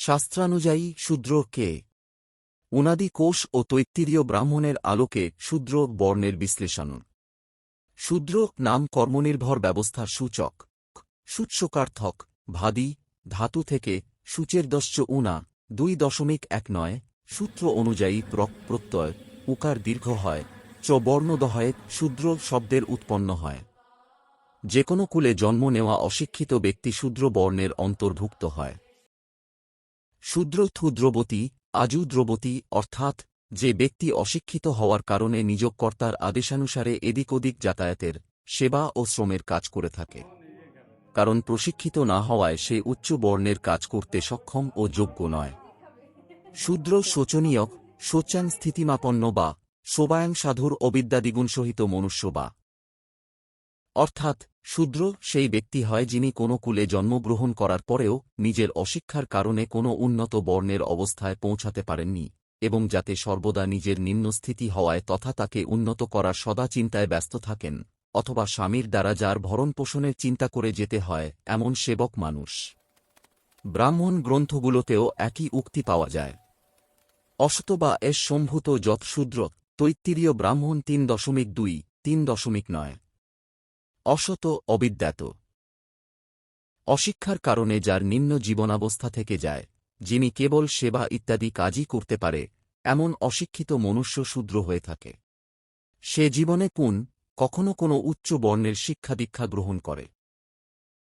শাস্ত্রানুযায়ী শূদ্র কে? উনাদি কোষ ও তৈত্তিরীয় ব্রাহ্মণের আলোকে শূদ্র বর্ণের বিশ্লেষণ শূদ্র নাম কর্মনির্ভর ব্যবস্থার সূচক। সূচ্যকার্থক, ভাদি, ধাতু থেকে সূচের দশ্চ উনা, দুই দশমিক এক নয়, সূত্র অনুযায়ী প্রক প্রত্যয়, উকার দীর্ঘ হয়, চ বর্ণদহয়ে শূদ্র শব্দের উৎপন্ন হয়। যে কোনো কুলে জন্ম নেওয়া অশিক্ষিত ব্যক্তি শূদ্র বর্ণের অন্তর্ভুক্ত হয়। শূদ্র থুদ্রবতী আজুদ্রবতী অর্থাৎ যে ব্যক্তি অশিক্ষিত হওয়ার কারণে নিযোগকর্তার আদেশানুসারে এদিক ওদিক যাতায়াতের সেবা ও শ্রমের কাজ করে থাকে। কারণ প্রশিক্ষিত না হওয়ায় সে উচ্চ বর্ণের কাজ করতে সক্ষম ও যোগ্য নয়। শূদ্র শোচনীয়, শোচাং স্থিতিমাপন্ন বা শোবায়াং সাধুর অবিদ্যাদিগুণ সহিত মনুষ্য বা। অর্থাৎ শূদ্র সেই ব্যক্তি হয় যিনি কোনো কুলে জন্মগ্রহণ করার পরেও নিজের অশিক্ষার কারণে কোনো উন্নত বর্ণের অবস্থায় পৌঁছাতে পারেননি, এবং যাতে সর্বদা নিজের নিম্নস্থিতি হওয়ায় তথা তাকে উন্নত করার সদা চিন্তায় ব্যস্ত থাকেন, অথবা স্বামীর দ্বারা যার ভরণ পোষণের চিন্তা করে যেতে হয়, এমন সেবক মানুষ। ব্রাহ্মণ গ্রন্থগুলোতেও একই উক্তি পাওয়া যায়। অশত বা এস সম্ভূত যৎশূদ্র তৈত্তিরীয় ব্রাহ্মণ তিন দশমিক দুই, তিন দশমিক নয়। অশত অবিদ্যাত। অশিক্ষার কারণে যার নিম্ন জীবনাবস্থা থেকে যায়, যিনি কেবল সেবা ইত্যাদি কাজই করতে পারে, এমন অশিক্ষিত মনুষ্য শূদ্র হয়ে থাকে। সে জীবনে কোন, কখনো কোনো উচ্চ বর্ণের শিক্ষা দীক্ষা গ্রহণ করে।